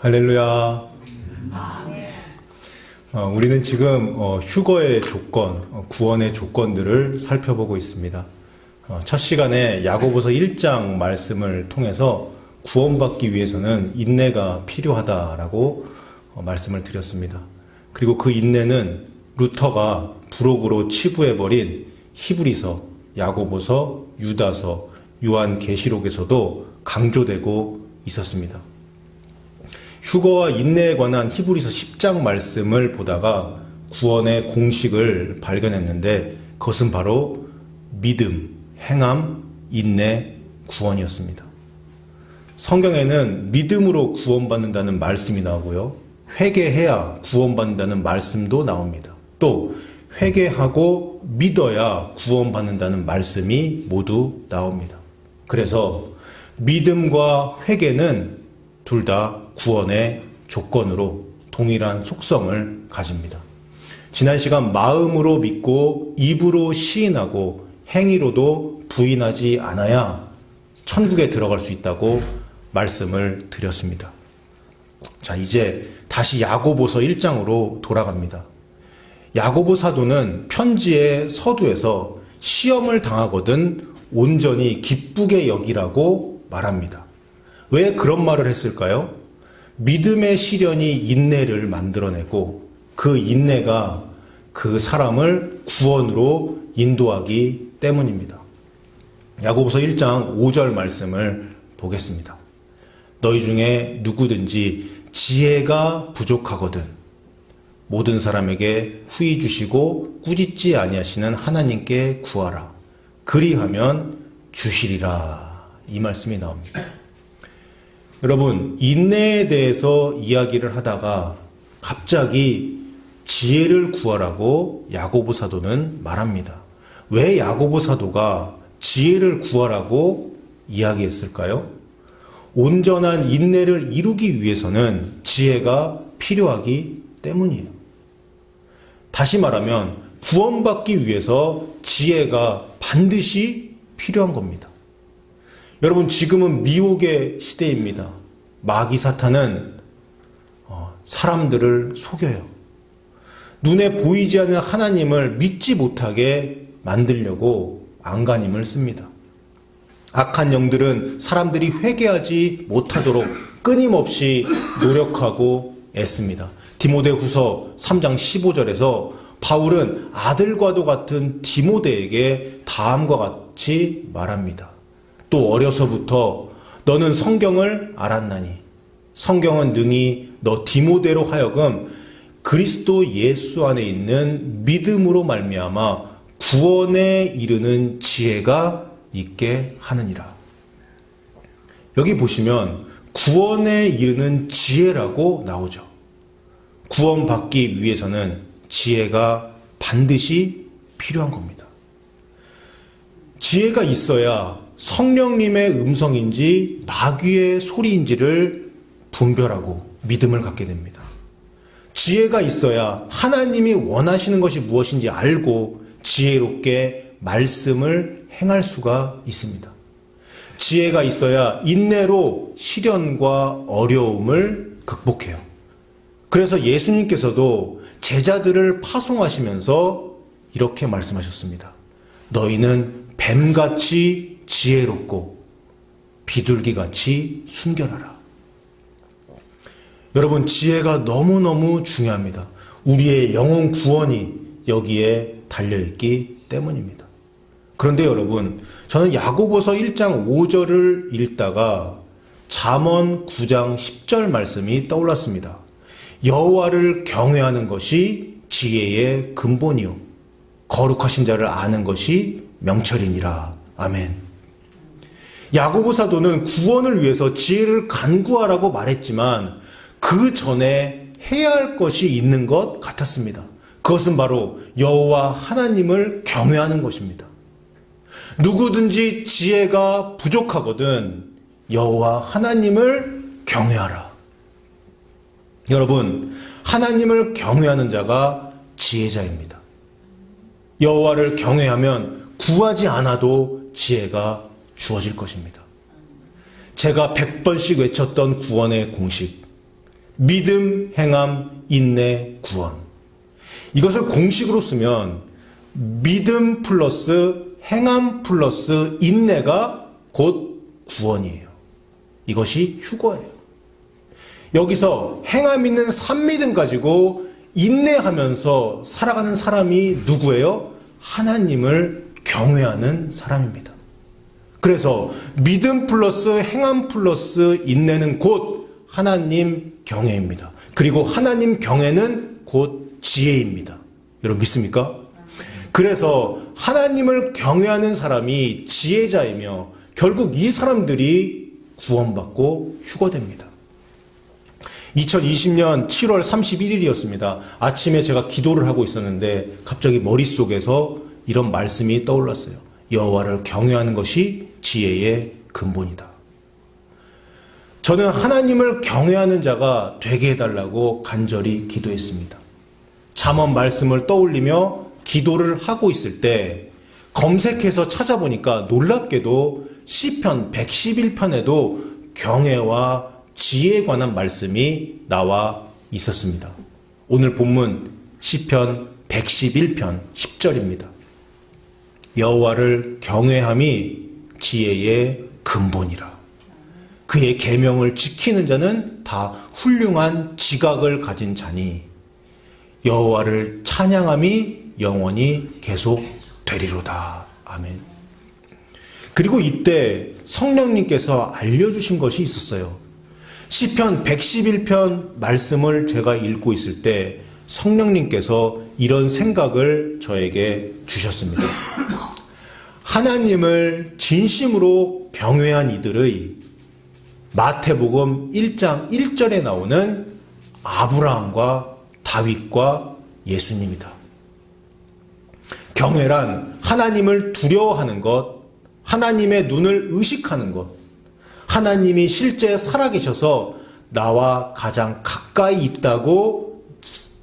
할렐루야. 어, 우리는 지금 어, 휴거의 조건, 어, 구원의 조건들을 살펴보고 있습니다. 어, 첫 시간에 야고보서 1장 말씀을 통해서 구원받기 위해서는 인내가 필요하다라고 어, 말씀을 드렸습니다. 그리고 그 인내는 루터가 부록으로 치부해버린 히브리서, 야고보서, 유다서, 요한계시록에서도 강조되고 있었습니다. 휴거와 인내에 관한 히브리서 10장 말씀을 보다가 구원의 공식을 발견했는데 그것은 바로 믿음, 행함, 인내, 구원이었습니다. 성경에는 믿음으로 구원받는다는 말씀이 나오고요. 회개해야 구원받는다는 말씀도 나옵니다. 또 회개하고 믿어야 구원받는다는 말씀이 모두 나옵니다. 그래서 믿음과 회개는 둘 다 구원의 조건으로 동일한 속성을 가집니다. 지난 시간 마음으로 믿고 입으로 시인하고 행위로도 부인하지 않아야 천국에 들어갈 수 있다고 말씀을 드렸습니다. 자, 이제 다시 야고보서 1장으로 돌아갑니다. 야고보 사도는 편지의 서두에서 시험을 당하거든 온전히 기쁘게 여기라고 말합니다. 왜 그런 말을 했을까요? 믿음의 시련이 인내를 만들어내고 그 인내가 그 사람을 구원으로 인도하기 때문입니다. 야고보서 1장 5절 말씀을 보겠습니다. 너희 중에 누구든지 지혜가 부족하거든 모든 사람에게 후히 주시고 꾸짖지 아니하시는 하나님께 구하라. 그리하면 주시리라. 이 말씀이 나옵니다. 여러분, 인내에 대해서 이야기를 하다가 갑자기 지혜를 구하라고 야고보 사도는 말합니다. 왜 야고보 사도가 지혜를 구하라고 이야기했을까요? 온전한 인내를 이루기 위해서는 지혜가 필요하기 때문이에요. 다시 말하면 구원받기 위해서 지혜가 반드시 필요한 겁니다. 여러분 지금은 미혹의 시대입니다. 마귀 사탄은 어, 사람들을 속여요. 눈에 보이지 않는 하나님을 믿지 못하게 만들려고 안간힘을 씁니다. 악한 영들은 사람들이 회개하지 못하도록 끊임없이 노력하고 애씁니다. 디모데 후서 3장 15절에서 바울은 아들과도 같은 디모데에게 다음과 같이 말합니다. 또 어려서부터 너는 성경을 알았나니 성경은 능히 너 디모데로 하여금 그리스도 예수 안에 있는 믿음으로 말미암아 구원에 이르는 지혜가 있게 하느니라. 여기 보시면 구원에 이르는 지혜라고 나오죠. 구원받기 위해서는 지혜가 반드시 필요한 겁니다. 지혜가 있어야 성령님의 음성인지 마귀의 소리인지를 분별하고 믿음을 갖게 됩니다. 지혜가 있어야 하나님이 원하시는 것이 무엇인지 알고 지혜롭게 말씀을 행할 수가 있습니다. 지혜가 있어야 인내로 시련과 어려움을 극복해요. 그래서 예수님께서도 제자들을 파송하시면서 이렇게 말씀하셨습니다. 너희는 뱀같이 지혜롭고 비둘기같이 순결하라. 여러분, 지혜가 너무너무 중요합니다. 우리의 영혼 구원이 여기에 달려있기 때문입니다. 그런데 여러분, 저는 야고보서 1장 5절을 읽다가 잠언 9장 10절 말씀이 떠올랐습니다. 여호와를 경외하는 것이 지혜의 근본이요 거룩하신 자를 아는 것이 명철이니라. 아멘. 야고보 사도는 구원을 위해서 지혜를 간구하라고 말했지만 그 전에 해야 할 것이 있는 것 같았습니다. 그것은 바로 여호와 하나님을 경외하는 것입니다. 누구든지 지혜가 부족하거든 여호와 하나님을 경외하라. 여러분, 하나님을 경외하는 자가 지혜자입니다. 여호와를 경외하면 구하지 않아도 지혜가 주어질 것입니다. 제가 100번씩 외쳤던 구원의 공식. 믿음, 행함, 인내, 구원. 이것을 공식으로 쓰면 믿음 플러스 행함 플러스 인내가 곧 구원이에요. 이것이 휴거예요. 여기서 행함 있는 산믿음 가지고 인내하면서 살아가는 사람이 누구예요? 하나님을 경외하는 사람입니다. 그래서 믿음 플러스 행함 플러스 인내는 곧 하나님 경외입니다. 그리고 하나님 경외는 곧 지혜입니다. 여러분 믿습니까? 그래서 하나님을 경외하는 사람이 지혜자이며 결국 이 사람들이 구원받고 휴거됩니다. 2020년 7월 31일이었습니다. 아침에 제가 기도를 하고 있었는데 갑자기 머릿속에서 이런 말씀이 떠올랐어요. 여호와를 경외하는 것이 지혜의 근본이다. 저는 하나님을 경외하는 자가 되게 해달라고 간절히 기도했습니다. 잠언 말씀을 떠올리며 기도를 하고 있을 때 검색해서 찾아보니까 놀랍게도 시편 111편에도 경외와 지혜에 관한 말씀이 나와 있었습니다. 오늘 본문 시편 111편 10절입니다. 여호와를 경외함이 지혜의 근본이라. 그의 계명을 지키는 자는 다 훌륭한 지각을 가진 자니 여호와를 찬양함이 영원히 계속 되리로다. 아멘. 그리고 이때 성령님께서 알려주신 것이 있었어요. 시편 111편 말씀을 제가 읽고 있을 때 성령님께서 이런 생각을 저에게 주셨습니다. 하나님을 진심으로 경외한 이들의 마태복음 1장 1절에 나오는 아브라함과 다윗과 예수님이다. 경외란 하나님을 두려워하는 것, 하나님의 눈을 의식하는 것, 하나님이 실제 살아계셔서 나와 가장 가까이 있다고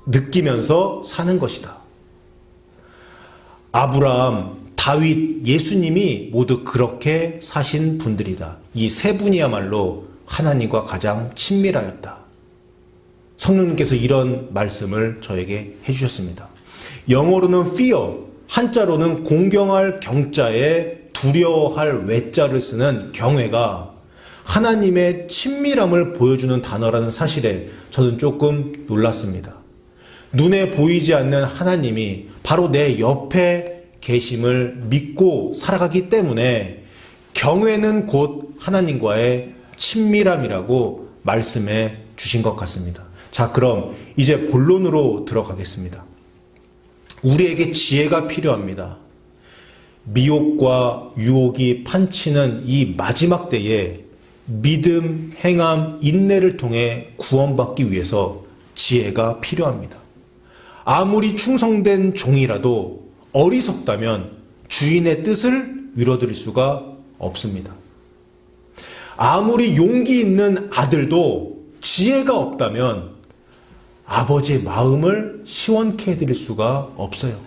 느끼면서 사는 것이다. 아브라함, 다윗, 예수님이 모두 그렇게 사신 분들이다. 이 세 분이야말로 하나님과 가장 친밀하였다. 성령님께서 이런 말씀을 저에게 해주셨습니다. 영어로는 fear, 한자로는 공경할 경자에 두려워할 외자를 쓰는 경외가 하나님의 친밀함을 보여주는 단어라는 사실에 저는 조금 놀랐습니다. 눈에 보이지 않는 하나님이 바로 내 옆에 계심을 믿고 살아가기 때문에 경외는 곧 하나님과의 친밀함이라고 말씀해 주신 것 같습니다. 자, 그럼 이제 본론으로 들어가겠습니다. 우리에게 지혜가 필요합니다. 미혹과 유혹이 판치는 이 마지막 때에 믿음, 행함, 인내를 통해 구원받기 위해서 지혜가 필요합니다. 아무리 충성된 종이라도 어리석다면 주인의 뜻을 위로드릴 수가 없습니다. 아무리 용기 있는 아들도 지혜가 없다면 아버지의 마음을 시원케 해드릴 수가 없어요.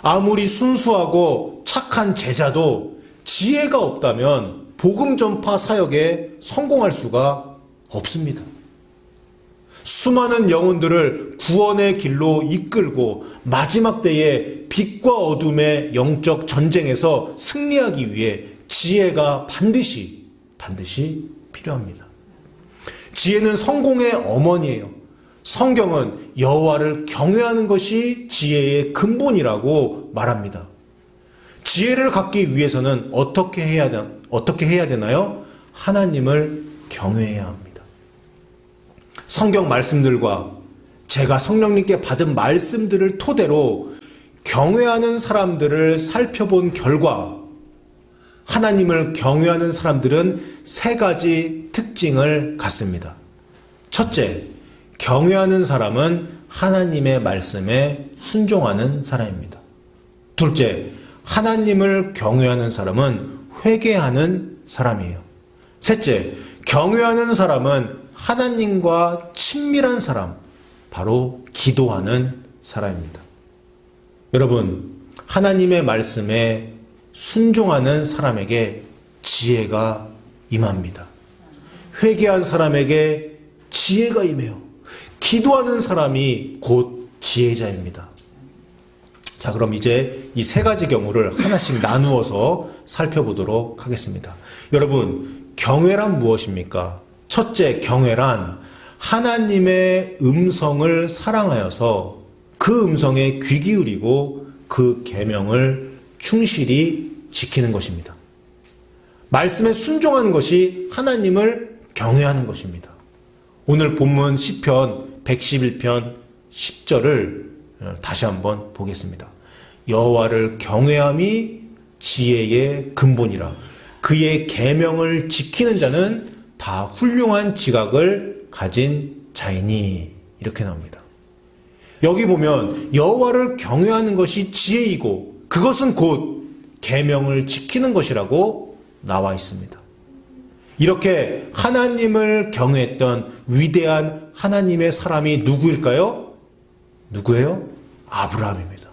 아무리 순수하고 착한 제자도 지혜가 없다면 복음 전파 사역에 성공할 수가 없습니다. 수많은 영혼들을 구원의 길로 이끌고 마지막 때에 빛과 어둠의 영적 전쟁에서 승리하기 위해 지혜가 반드시, 반드시 필요합니다. 지혜는 성공의 어머니예요. 성경은 여호와를 경외하는 것이 지혜의 근본이라고 말합니다. 지혜를 갖기 위해서는 어떻게 해야 되, 어떻게 해야 되나요? 하나님을 경외해야 합니다. 성경 말씀들과 제가 성령님께 받은 말씀들을 토대로 경외하는 사람들을 살펴본 결과 하나님을 경외하는 사람들은 세 가지 특징을 갖습니다. 첫째, 경외하는 사람은 하나님의 말씀에 순종하는 사람입니다. 둘째, 하나님을 경외하는 사람은 회개하는 사람이에요. 셋째, 경외하는 사람은 하나님과 친밀한 사람, 바로 기도하는 사람입니다. 여러분, 하나님의 말씀에 순종하는 사람에게 지혜가 임합니다. 회개한 사람에게 지혜가 임해요. 기도하는 사람이 곧 지혜자입니다. 자, 그럼 이제 이 세 가지 경우를 하나씩 나누어서 살펴보도록 하겠습니다. 여러분, 경외란 무엇입니까? 첫째, 경외란 하나님의 음성을 사랑하여서 그 음성에 귀 기울이고 그 계명을 충실히 지키는 것입니다. 말씀에 순종하는 것이 하나님을 경외하는 것입니다. 오늘 본문 시편 111편 10절을 다시 한번 보겠습니다. 여호와를 경외함이 지혜의 근본이라 그의 계명을 지키는 자는 다 훌륭한 지각을 가진 자이니 이렇게 나옵니다. 여기 보면 여호와를 경외하는 것이 지혜이고 그것은 곧 계명을 지키는 것이라고 나와 있습니다. 이렇게 하나님을 경외했던 위대한 하나님의 사람이 누구일까요? 누구예요? 아브라함입니다.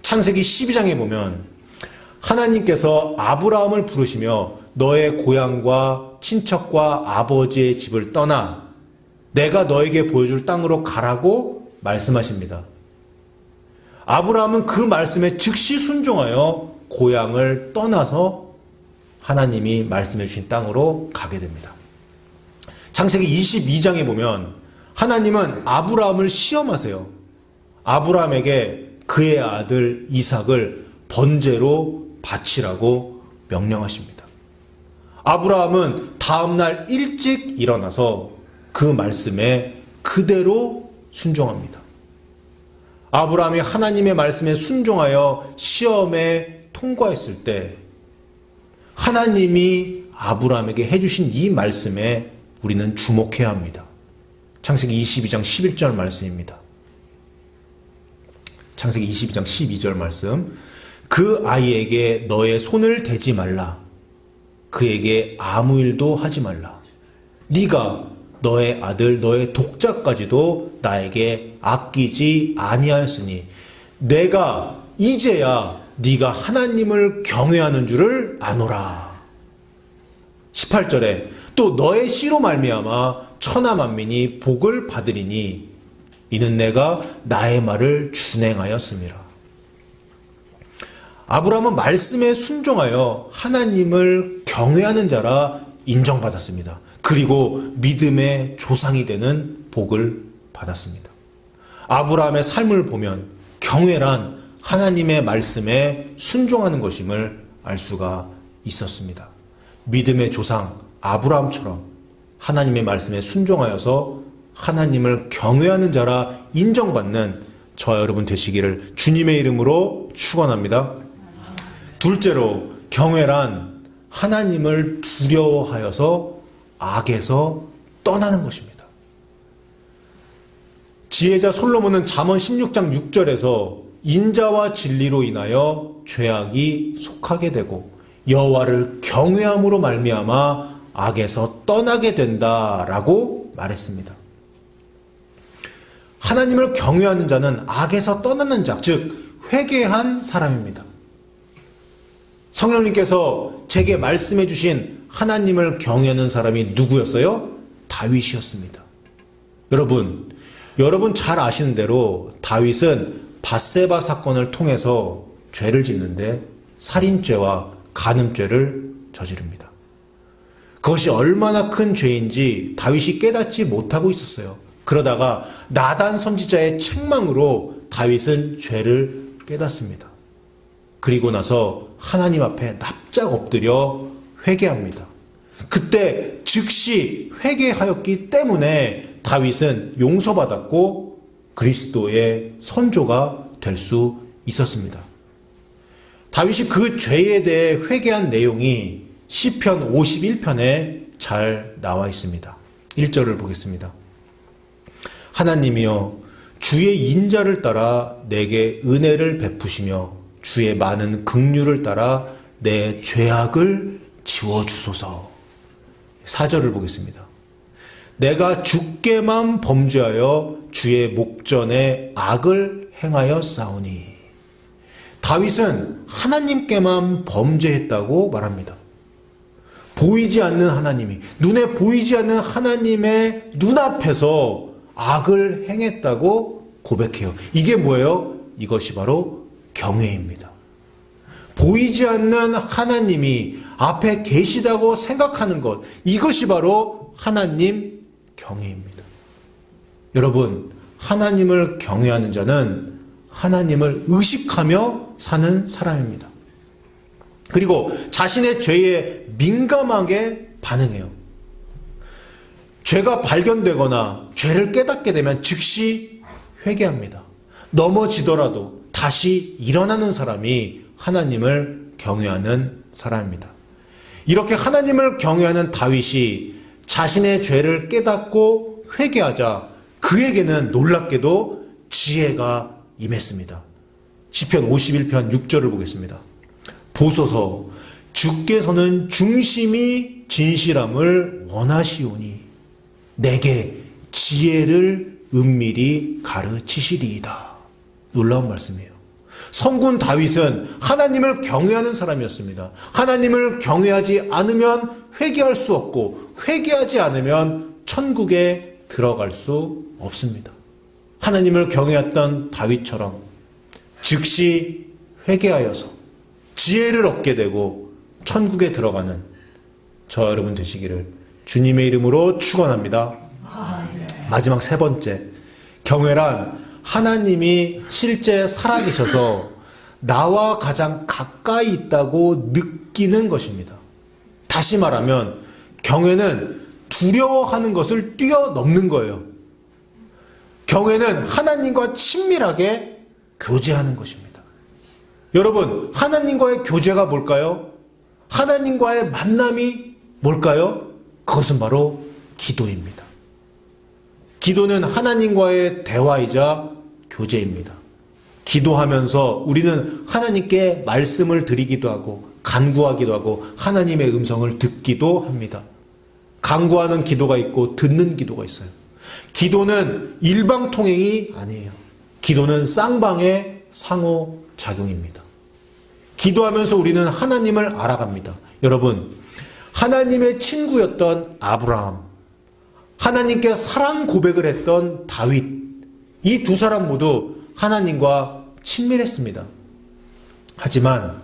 창세기 12장에 보면 하나님께서 아브라함을 부르시며 너의 고향과 친척과 아버지의 집을 떠나 내가 너에게 보여줄 땅으로 가라고 말씀하십니다. 아브라함은 그 말씀에 즉시 순종하여 고향을 떠나서 하나님이 말씀해 주신 땅으로 가게 됩니다. 창세기 22장에 보면 하나님은 아브라함을 시험하세요. 아브라함에게 그의 아들 이삭을 번제로 바치라고 명령하십니다. 아브라함은 다음날 일찍 일어나서 그 말씀에 그대로 순종합니다. 아브라함이 하나님의 말씀에 순종하여 시험에 통과했을 때 하나님이 아브라함에게 해주신 이 말씀에 우리는 주목해야 합니다. 창세기 22장 11절 말씀입니다. 창세기 22장 12절 말씀. 그 아이에게 너의 손을 대지 말라. 그에게 아무 일도 하지 말라. 네가 너의 아들 너의 독자까지도 나에게 아끼지 아니하였으니 내가 이제야 네가 하나님을 경외하는 줄을 아노라. 18절에 또 너의 씨로 말미암아 천하 만민이 복을 받으리니 이는 내가 나의 말을 준행하였음이라. 아브라함은 말씀에 순종하여 하나님을 경외하는 자라 인정받았습니다. 그리고 믿음의 조상이 되는 복을 받았습니다. 아브라함의 삶을 보면 경외란 하나님의 말씀에 순종하는 것임을 알 수가 있었습니다. 믿음의 조상 아브라함처럼 하나님의 말씀에 순종하여서 하나님을 경외하는 자라 인정받는 저 여러분 되시기를 주님의 이름으로 축원합니다. 둘째로 경외란 하나님을 두려워하여서 악에서 떠나는 것입니다. 지혜자 솔로몬은 잠언 16장 6절에서 인자와 진리로 인하여 죄악이 속하게 되고 여호와를 경외함으로 말미암아 악에서 떠나게 된다라고 말했습니다. 하나님을 경외하는 자는 악에서 떠나는 자, 즉 회개한 사람입니다. 성령님께서 제게 말씀해 주신 하나님을 경외하는 사람이 누구였어요? 다윗이었습니다. 여러분, 여러분 잘 아시는 대로 다윗은 바세바 사건을 통해서 죄를 짓는데 살인죄와 간음죄를 저지릅니다. 그것이 얼마나 큰 죄인지 다윗이 깨닫지 못하고 있었어요. 그러다가 나단 선지자의 책망으로 다윗은 죄를 깨닫습니다. 그리고 나서 하나님 앞에 납작 엎드려 회개합니다. 그때 즉시 회개하였기 때문에 다윗은 용서받았고 그리스도의 선조가 될 수 있었습니다. 다윗이 그 죄에 대해 회개한 내용이 시편 51편에 잘 나와 있습니다. 1절을 보겠습니다. 하나님이여 주의 인자를 따라 내게 은혜를 베푸시며 주의 많은 긍휼을 따라 내 죄악을 지워 주소서. 4절을 보겠습니다. 내가 주께만 범죄하여 주의 목전에 악을 행하여 싸우니 다윗은 하나님께만 범죄했다고 말합니다. 보이지 않는 하나님이, 눈에 보이지 않는 하나님의 눈앞에서 악을 행했다고 고백해요. 이게 뭐예요? 이것이 바로 경외입니다. 보이지 않는 하나님이 앞에 계시다고 생각하는 것, 이것이 바로 하나님 경외입니다. 여러분, 하나님을 경외하는 자는 하나님을 의식하며 사는 사람입니다. 그리고 자신의 죄에 민감하게 반응해요. 죄가 발견되거나 죄를 깨닫게 되면 즉시 회개합니다. 넘어지더라도 다시 일어나는 사람이 하나님을 경외하는 사람입니다. 이렇게 하나님을 경외하는 다윗이 자신의 죄를 깨닫고 회개하자 그에게는 놀랍게도 지혜가 임했습니다. 시편 51편 6절을 보겠습니다. 보소서 주께서는 중심이 진실함을 원하시오니 내게 지혜를 은밀히 가르치시리이다. 놀라운 말씀이에요. 성군 다윗은 하나님을 경외하는 사람이었습니다. 하나님을 경외하지 않으면 회개할 수 없고 회개하지 않으면 천국에 들어갈 수 없습니다. 하나님을 경외했던 다윗처럼 즉시 회개하여서 지혜를 얻게 되고 천국에 들어가는 저 여러분 되시기를 주님의 이름으로 축원합니다. 마지막 세 번째 경외란 하나님이 실제 살아계셔서 나와 가장 가까이 있다고 느끼는 것입니다. 다시 말하면 경외는 두려워하는 것을 뛰어넘는 거예요. 경외는 하나님과 친밀하게 교제하는 것입니다. 여러분, 하나님과의 교제가 뭘까요? 하나님과의 만남이 뭘까요? 그것은 바로 기도입니다. 기도는 하나님과의 대화이자 교제입니다. 기도하면서 우리는 하나님께 말씀을 드리기도 하고 간구하기도 하고 하나님의 음성을 듣기도 합니다. 간구하는 기도가 있고 듣는 기도가 있어요. 기도는 일방통행이 아니에요. 기도는 쌍방의 상호작용입니다. 기도하면서 우리는 하나님을 알아갑니다. 여러분, 하나님의 친구였던 아브라함, 하나님께 사랑 고백을 했던 다윗, 이 두 사람 모두 하나님과 친밀했습니다. 하지만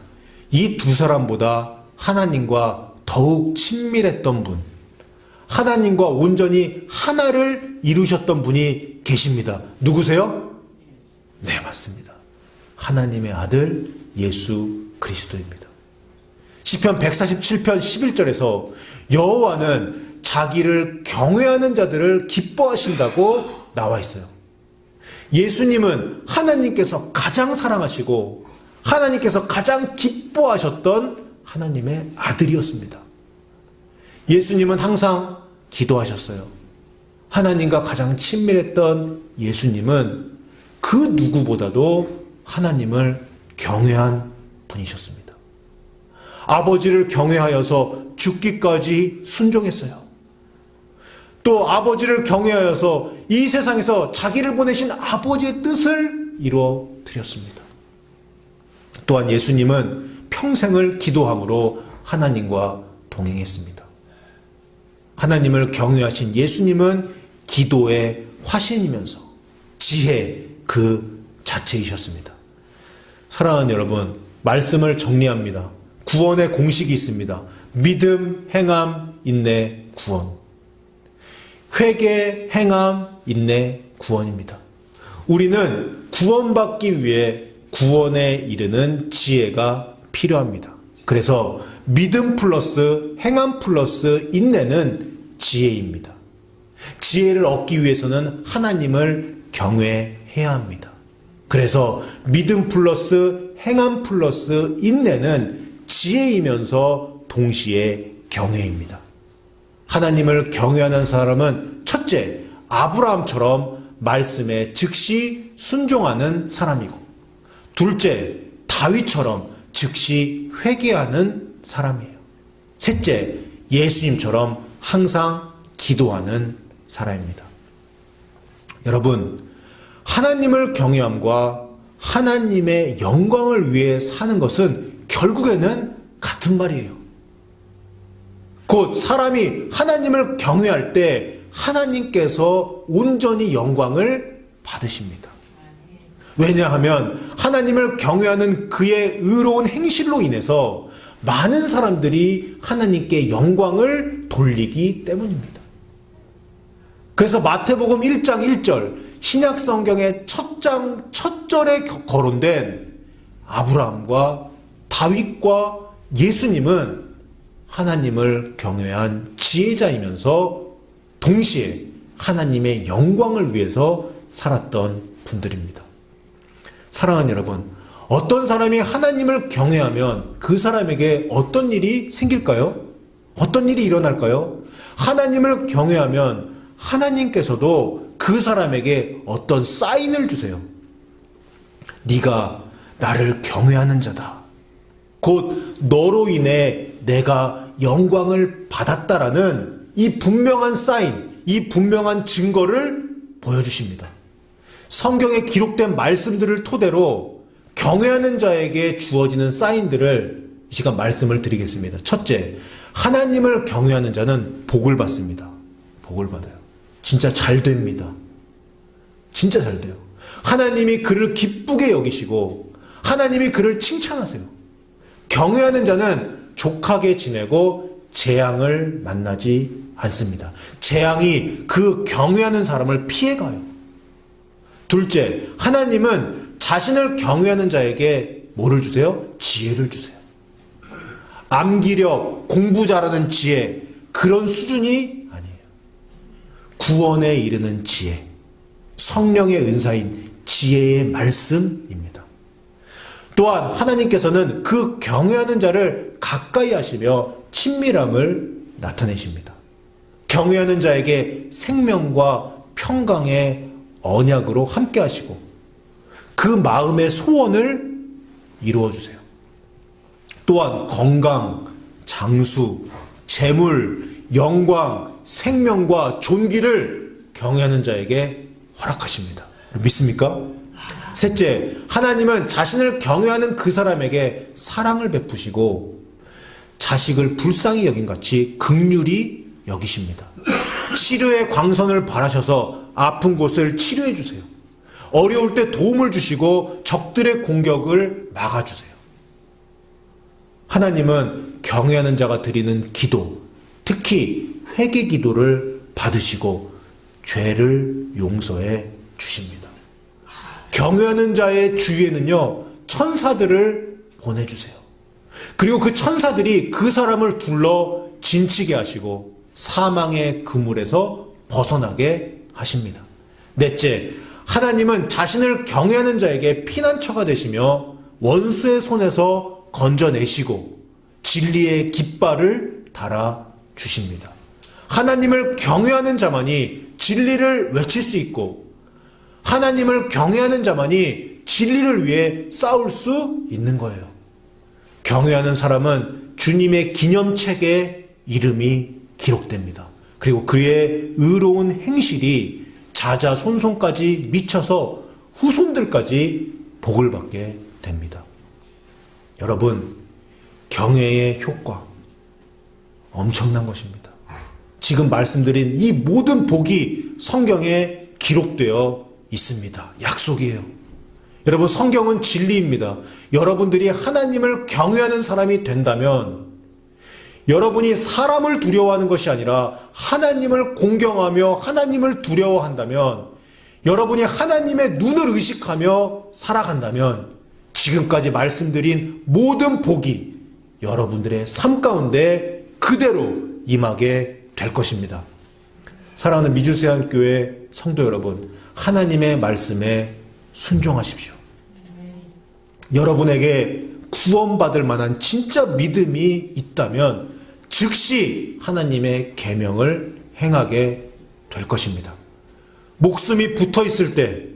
이 두 사람보다 하나님과 더욱 친밀했던 분, 하나님과 온전히 하나를 이루셨던 분이 계십니다. 누구세요? 네, 맞습니다. 하나님의 아들 예수 그리스도입니다. 시편 147편 11절에서 여호와는 자기를 경외하는 자들을 기뻐하신다고 나와 있어요. 예수님은 하나님께서 가장 사랑하시고 하나님께서 가장 기뻐하셨던 하나님의 아들이었습니다. 예수님은 항상 기도하셨어요. 하나님과 가장 친밀했던 예수님은 그 누구보다도 하나님을 경외한 분이셨습니다. 아버지를 경외하여서 죽기까지 순종했어요. 또 아버지를 경외하여서 이 세상에서 자기를 보내신 아버지의 뜻을 이루어 드렸습니다. 또한 예수님은 평생을 기도함으로 하나님과 동행했습니다. 하나님을 경외하신 예수님은 기도의 화신이면서 지혜 그 자체이셨습니다. 사랑하는 여러분, 말씀을 정리합니다. 구원의 공식이 있습니다. 믿음, 행함, 인내, 구원. 회개, 행함, 인내, 구원입니다. 우리는 구원받기 위해 구원에 이르는 지혜가 필요합니다. 그래서 믿음 플러스 행함 플러스 인내는 지혜입니다. 지혜를 얻기 위해서는 하나님을 경외해야 합니다. 그래서 믿음 플러스 행함 플러스 인내는 지혜이면서 동시에 경외입니다. 하나님을 경외하는 사람은 첫째, 아브라함처럼 말씀에 즉시 순종하는 사람이고, 둘째, 다윗처럼 즉시 회개하는 사람이에요. 셋째, 예수님처럼 항상 기도하는 사람입니다. 여러분, 하나님을 경외함과 하나님의 영광을 위해 사는 것은 결국에는 같은 말이에요. 곧 사람이 하나님을 경외할 때 하나님께서 온전히 영광을 받으십니다. 왜냐하면 하나님을 경외하는 그의 의로운 행실로 인해서 많은 사람들이 하나님께 영광을 돌리기 때문입니다. 그래서 마태복음 1장 1절 신약 성경의 첫 장 첫 절에 거론된 아브라함과 다윗과 예수님은 하나님을 경외한 지혜자이면서 동시에 하나님의 영광을 위해서 살았던 분들입니다. 사랑하는 여러분, 어떤 사람이 하나님을 경외하면 그 사람에게 어떤 일이 생길까요? 어떤 일이 일어날까요? 하나님을 경외하면 하나님께서도 그 사람에게 어떤 사인을 주세요. 네가 나를 경외하는 자다. 곧 너로 인해 내가 영광을 받았다라는 이 분명한 사인, 이 분명한 증거를 보여주십니다. 성경에 기록된 말씀들을 토대로 경외하는 자에게 주어지는 사인들을 이 시간 말씀을 드리겠습니다. 첫째, 하나님을 경외하는 자는 복을 받습니다. 복을 받아요. 진짜 잘 됩니다. 진짜 잘 돼요. 하나님이 그를 기쁘게 여기시고 하나님이 그를 칭찬하세요. 경외하는 자는 족하게 지내고 재앙을 만나지 않습니다. 재앙이 그 경외하는 사람을 피해가요. 둘째, 하나님은 자신을 경외하는 자에게 뭐를 주세요? 지혜를 주세요. 암기력, 공부 잘하는 지혜, 그런 수준이 아니에요. 구원에 이르는 지혜, 성령의 은사인 지혜의 말씀입니다. 또한 하나님께서는 그 경외하는 자를 가까이 하시며 친밀함을 나타내십니다. 경외하는 자에게 생명과 평강의 언약으로 함께 하시고 그 마음의 소원을 이루어 주세요. 또한 건강, 장수, 재물, 영광, 생명과 존귀를 경외하는 자에게 허락하십니다. 믿습니까? 셋째, 하나님은 자신을 경외하는 그 사람에게 사랑을 베푸시고 자식을 불쌍히 여긴 같이 극률이 여기십니다. 치료의 광선을 바라셔서 아픈 곳을 치료해 주세요. 어려울 때 도움을 주시고 적들의 공격을 막아주세요. 하나님은 경외하는 자가 드리는 기도, 특히 회개 기도를 받으시고 죄를 용서해 주십니다. 경외하는 자의 주위에는요, 천사들을 보내주세요. 그리고 그 천사들이 그 사람을 둘러 진치게 하시고 사망의 그물에서 벗어나게 하십니다. 넷째, 하나님은 자신을 경외하는 자에게 피난처가 되시며 원수의 손에서 건져내시고 진리의 깃발을 달아 주십니다. 하나님을 경외하는 자만이 진리를 외칠 수 있고 하나님을 경외하는 자만이 진리를 위해 싸울 수 있는 거예요. 경외하는 사람은 주님의 기념책에 이름이 기록됩니다. 그리고 그의 의로운 행실이 자자손손까지 미쳐서 후손들까지 복을 받게 됩니다. 여러분, 경외의 효과 엄청난 것입니다. 지금 말씀드린 이 모든 복이 성경에 기록되어 있습니다. 약속이에요. 여러분, 성경은 진리입니다. 여러분들이 하나님을 경외하는 사람이 된다면 여러분이 사람을 두려워하는 것이 아니라 하나님을 공경하며 하나님을 두려워한다면 여러분이 하나님의 눈을 의식하며 살아간다면 지금까지 말씀드린 모든 복이 여러분들의 삶 가운데 그대로 임하게 될 것입니다. 사랑하는 미주세안교회 성도 여러분, 하나님의 말씀에 순종하십시오. 여러분에게 구원받을 만한 진짜 믿음이 있다면 즉시 하나님의 계명을 행하게 될 것입니다. 목숨이 붙어 있을 때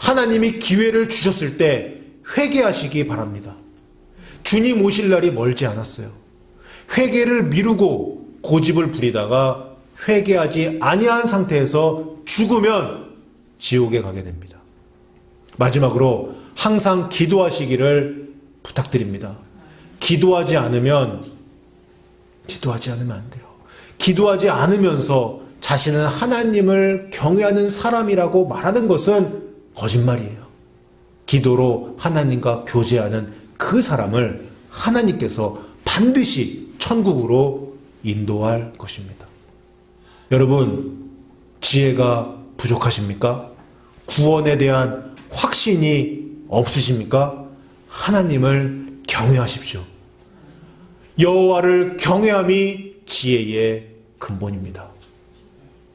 하나님이 기회를 주셨을 때 회개하시기 바랍니다. 주님 오실 날이 멀지 않았어요. 회개를 미루고 고집을 부리다가 회개하지 아니한 상태에서 죽으면 지옥에 가게 됩니다. 마지막으로 항상 기도하시기를 부탁드립니다. 기도하지 않으면 기도하지 않으면 안 돼요. 기도하지 않으면서 자신은 하나님을 경외하는 사람이라고 말하는 것은 거짓말이에요. 기도로 하나님과 교제하는 그 사람을 하나님께서 반드시 천국으로 인도할 것입니다. 여러분, 지혜가 부족하십니까? 구원에 대한 확신이 없으십니까? 하나님을 경외하십시오. 여호와를 경외함이 지혜의 근본입니다.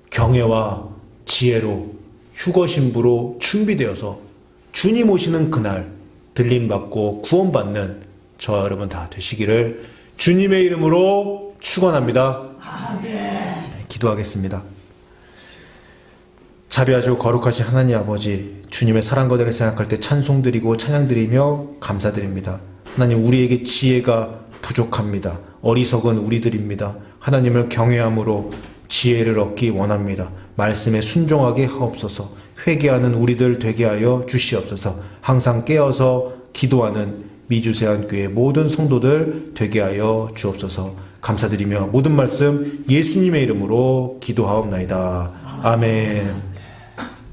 경외와 지혜로 휴거 신부로 준비되어서 주님 오시는 그날 들림 받고 구원 받는 저와 여러분 다 되시기를 주님의 이름으로 축원합니다. 네, 기도하겠습니다. 자비하시고 거룩하신 하나님 아버지 주님의 사랑 거대를 생각할 때 찬송드리고 찬양드리며 감사드립니다. 하나님 우리에게 지혜가 부족합니다. 어리석은 우리들입니다. 하나님을 경외함으로 지혜를 얻기 원합니다. 말씀에 순종하게 하옵소서. 회개하는 우리들 되게 하여 주시옵소서. 항상 깨어서 기도하는 미주세한 교회 모든 성도들 되게 하여 주옵소서. 감사드리며 모든 말씀 예수님의 이름으로 기도하옵나이다. 아멘.